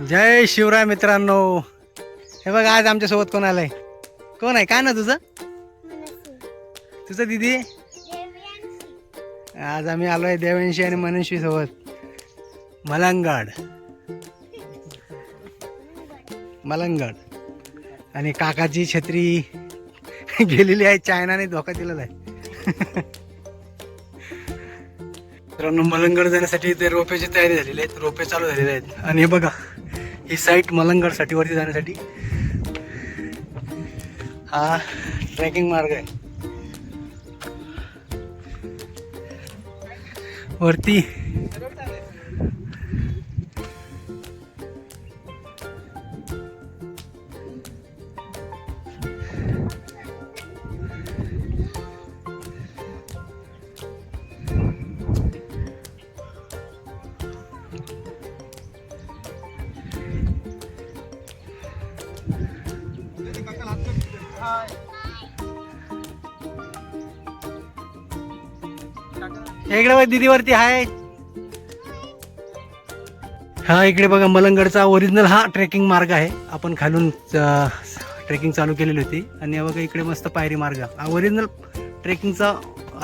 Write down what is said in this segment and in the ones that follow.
जय शिवराय मित्रांनो. हे बघ आज आमच्यासोबत कोण आलंय? कोण आहे? काय ना तुझं? तुझं दिदी? आज आम्ही आलोय देवांशी आणि मनस्वी सोबत. मलंगड. मलंगड. आणि काकाची छत्री गेलेली आहे चायनाने धोका दिलेला आहे. मित्रांनो मलंगड जाण्यासाठी ते रोपेची तयारी झालेली आहे. रोपे चालू झालेले आहेत. आणि हे बघा ही साईट मलंगडसाठी वरती जाण्यासाठी. हा ट्रेकिंग मार्ग आहे. वरती इकडे बघ दिदी वरती हा इकडे बघा मलंगडचा ओरिजिनल हा ट्रेकिंग मार्ग आहे. आपण खालून ट्रेकिंग चालू केलेली होती. आणि बघा इकडे मस्त पायरी मार्ग. हा ओरिजिनल ट्रेकिंगचा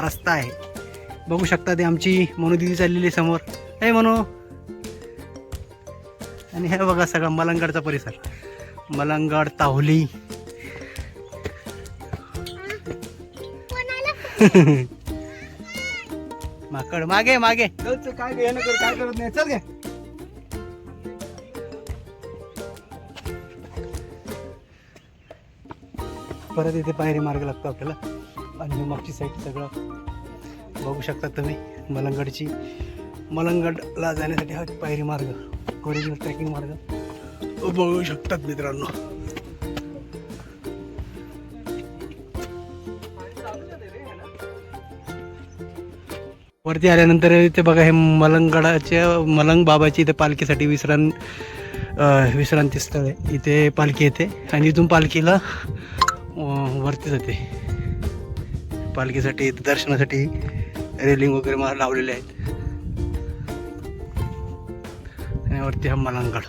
रस्ता आहे. बघू शकता ते आमची मनू दिदी चाललेली आहे समोर. हे मनू. आणि हे बघा सगळा मलंगडचा परिसर. मलंगड ताहुली. माकड मागे मागे. काय काय करत नाही. चल गे. परत इथे पायरी मार्ग लागतो आपल्याला. आणि मागची साईड सगळं बघू शकता तुम्ही मलंगडची. मलंगडला जाण्यासाठी हा पायरी मार्ग ओरिजिनल ट्रेकिंग मार्ग. बघू शकतात मित्रांनो. वरती आल्यानंतर इथे बघा हे मलंगडाच्या मलंग बाबाची इथे पालखीसाठी विश्रां विश्रांती स्थळ आहे. इथे पालखी येते आणि इथून पालखीला वरती जाते. पालखीसाठी इथे दर्शनासाठी रेलिंग वगैरे मला लावलेले आहेत. आणि वरती हा मलंगड.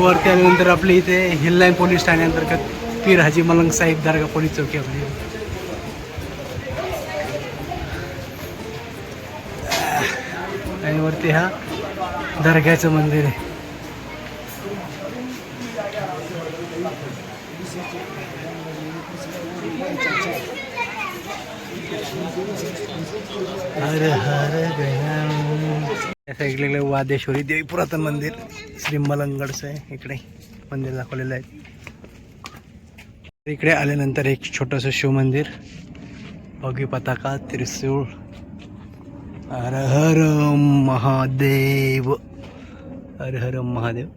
वरती आल्यानंतर आपली इथे हिल लाईन पोलीस ठाण्याअंतर्गत पीर हाजी मलंग साहेब दर्गा पोलीस चौकी आपली आणि वरती हा दर्ग्याचं मंदिर आहे. हर हर या साईडला वादेश्वरी देवी पुरातन मंदिर. श्री मलंगडचं आहे इकडे मंदिर दाखवलेलं आहे. इकडे आल्यानंतर एक छोटंसं शिवमंदिर. भगी पताका त्रिशूळ. हर हर महादेव। हर हर महादेव।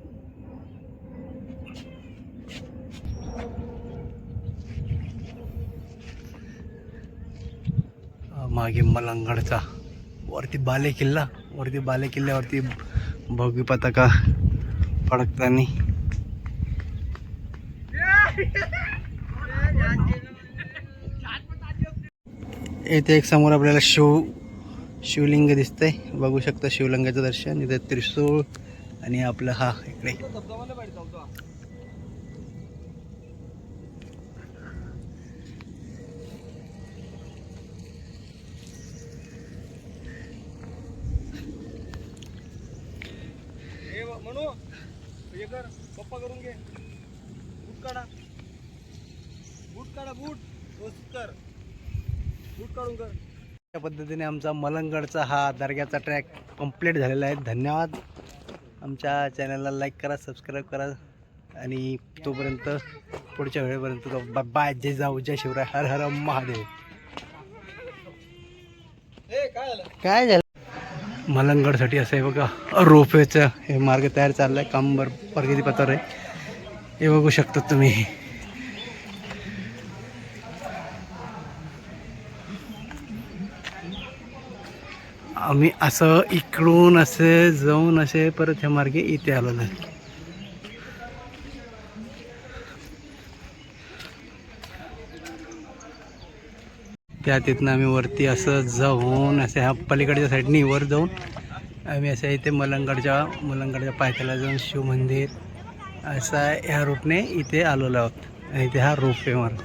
मागे मलंगडचा वरती बाले किल्ला वरती बाले किल्ल्यावरती भगवी पताका फडकताना. येथे एक समोर आपल्याला शिव शिवलिंग दिसतंय. बघू शकता शिवलिंगाचं दर्शन. इथे त्रिशूळ आणि आपलं हा इकडे. पप्पा करून घे. बूट काढा. बूट काढा बूट. व्यवस्थित कर. बूट काढून कर. या पद्धतीने आमचा मलंगडचा हा दर्ग्याचा ट्रॅक कंप्लीट झालेला आहे. धन्यवाद. आमच्या चॅनलला लाईक करा सबस्क्राईब करा आणि तोपर्यंत पुढच्या वेळेपर्यंत बाय जय जाऊ जय शिवराय. हर हर महादेव. काय झालं? मलंगडसाठी असं आहे बघा रोपवेचं हे मार्ग तयार चाललाय. काम बर प्रगती पथावर आहे. हे बघू शकता तुम्ही. आम्ही असं इकडून असे जाऊन असे परत ह्या मार्गे इथे आलेलो आहे. त्या तिथनं आम्ही वरती असं जाऊन असे ह्या पलीकडच्या साईडनी वर जाऊन आम्ही असं इथे मलंगडच्या मलंगडच्या पायथ्याला जाऊन शिवमंदिर असा ह्या रूटने इथे आलेलो आहोत. आणि इथे हा रोपवे मार्ग.